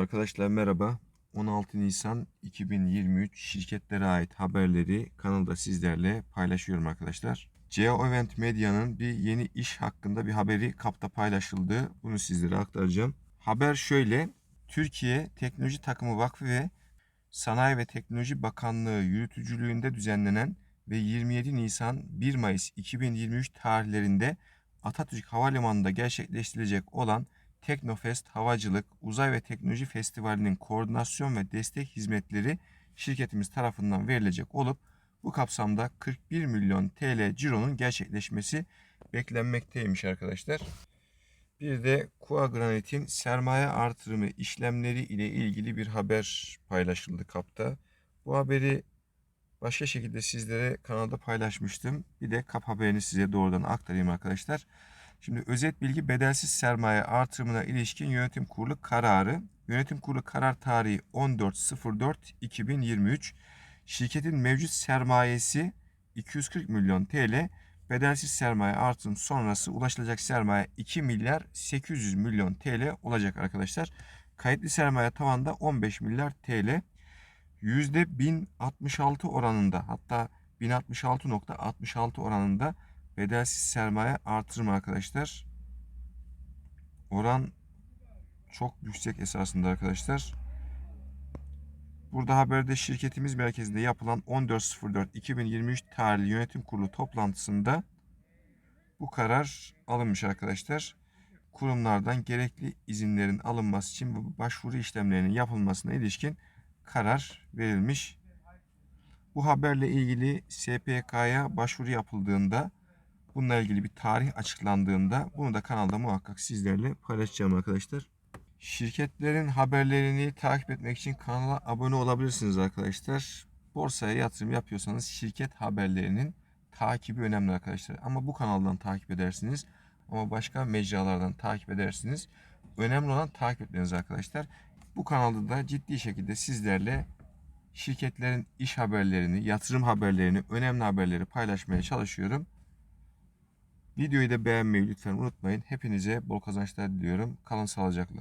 Arkadaşlar merhaba. 16 Nisan 2023 şirketlere ait haberleri kanalda sizlerle paylaşıyorum arkadaşlar. Geo Event Medya'nın bir yeni iş hakkında bir haberi kapta paylaşıldı. Bunu sizlere aktaracağım. Haber şöyle. Türkiye Teknoloji Takımı Vakfı ve Sanayi ve Teknoloji Bakanlığı yürütücülüğünde düzenlenen ve 27 Nisan 1 Mayıs 2023 tarihlerinde Atatürk Havalimanı'nda gerçekleştirilecek olan Teknofest Havacılık Uzay ve Teknoloji Festivali'nin koordinasyon ve destek hizmetleri şirketimiz tarafından verilecek olup bu kapsamda 41 milyon TL cironun gerçekleşmesi beklenmekteymiş arkadaşlar. Bir de Kua Granit'in sermaye artırımı işlemleri ile ilgili bir haber paylaşıldı kapta. Bu haberi başka şekilde sizlere kanalda paylaşmıştım. Bir de kap haberini size doğrudan aktarayım arkadaşlar. Şimdi özet bilgi bedelsiz sermaye artırımına ilişkin yönetim kurulu kararı. Yönetim kurulu karar tarihi 14.04.2023. Şirketin mevcut sermayesi 240 milyon TL. Bedelsiz sermaye artırım sonrası ulaşılacak sermaye 2 milyar 800 milyon TL olacak arkadaşlar. Kayıtlı sermaye tavanda 15 milyar TL. %1066 oranında hatta 1066.66 oranında bedelsiz sermaye artırma arkadaşlar. Oran çok yüksek esasında arkadaşlar. Burada haberde şirketimiz merkezinde yapılan 14.04.2023 tarihli yönetim kurulu toplantısında bu karar alınmış arkadaşlar. Kurumlardan gerekli izinlerin alınması için bu başvuru işlemlerinin yapılmasına ilişkin karar verilmiş. Bu haberle ilgili SPK'ya başvuru yapıldığında bununla ilgili bir tarih açıklandığında bunu da kanalda muhakkak sizlerle paylaşacağım arkadaşlar. Şirketlerin haberlerini takip etmek için kanala abone olabilirsiniz arkadaşlar. Borsaya yatırım yapıyorsanız şirket haberlerinin takibi önemli arkadaşlar. Ama bu kanaldan takip edersiniz. Ama başka mecralardan takip edersiniz. Önemli olan takip etmeniz arkadaşlar. Bu kanalda da ciddi şekilde sizlerle şirketlerin iş haberlerini, yatırım haberlerini, önemli haberleri paylaşmaya çalışıyorum. Videoyu da beğenmeyi lütfen unutmayın. Hepinize bol kazançlar diliyorum. Kalın sağlıcakla.